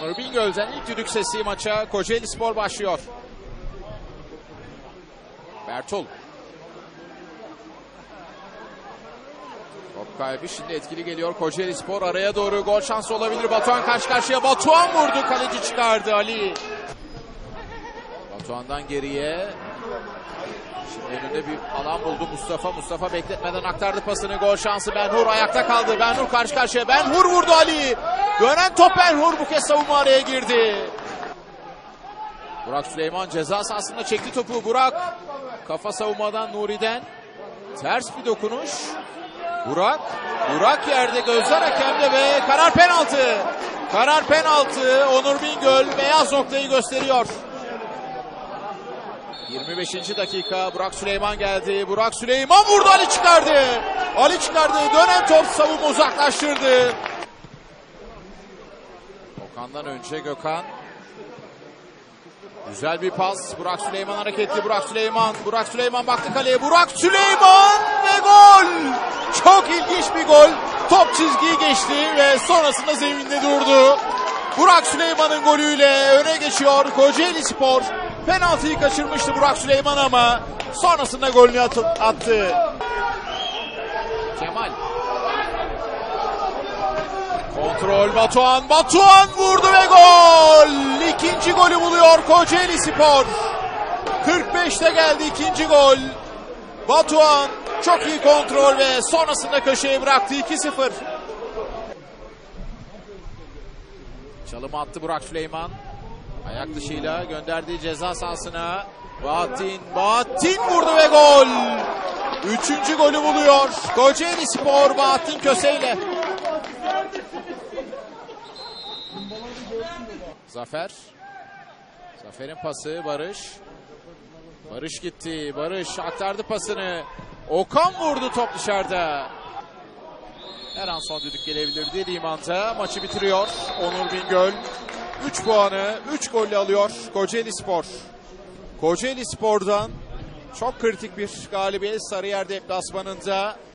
Onur Bingöl'den ilk düdük sesi maça Kocaeli Spor başlıyor. Bertol. Top kaybı şimdi etkili geliyor. Kocaeli Spor araya doğru gol şansı olabilir. Batuhan karşı karşıya. Batuhan vurdu. Kaleci çıkardı Ali. Batuhan'dan geriye. Şimdi önünde bir alan buldu Mustafa. Mustafa bekletmeden aktardı pasını. Gol şansı Benhur ayakta kaldı. Benhur karşı karşıya. Benhur vurdu Ali. Dönen top Benhur bu kez savunma araya girdi. Burak Süleyman ceza sahasında çekti topu. Burak kafa savunmadan Nuri'den. Ters bir dokunuş. Burak. Burak yerde gözler hakemde ve karar penaltı. Karar penaltı. Onur Bingöl beyaz noktayı gösteriyor. 25. dakika Burak Süleyman geldi. Burak Süleyman vurdu Ali çıkardı. Ali çıkardı. Dönen top savunma uzaklaştırdı. Okan'dan önce Gökhan. Güzel bir pas. Burak Süleyman hareketli. Burak Süleyman. Burak Süleyman baktı kaleye. Burak Süleyman ve gol. Çok ilginç bir gol. Top çizgiyi geçti ve sonrasında zeminde durdu. Burak Süleyman'ın golüyle öne geçiyor Kocaeli Spor. Penaltıyı kaçırmıştı Burak Süleyman ama sonrasında golünü attı. Kontrol Batuhan. Batuhan vurdu ve gol. İkinci golü buluyor Kocaeli Spor. 45'te geldi ikinci gol. Batuhan çok iyi kontrol ve sonrasında köşeye bıraktı 2-0. Çalımı attı Burak Süleyman. Ayak dışıyla gönderdiği ceza sahasına. Bahattin, Bahattin vurdu ve gol. Üçüncü golü buluyor. Kocaeli Spor Bahattin Köse'yle. Zafer. Zafer'in pası Barış. Barış gitti. Barış aktardı pasını. Okan vurdu top dışarıda. Her an son düdük gelebilir dediğim anda maçı bitiriyor. Onur Bingöl 3 puanı 3 golle alıyor Kocaeli Spor. Kocaeli Spor'dan çok kritik bir galibiyet Sarıyer deplasmanında.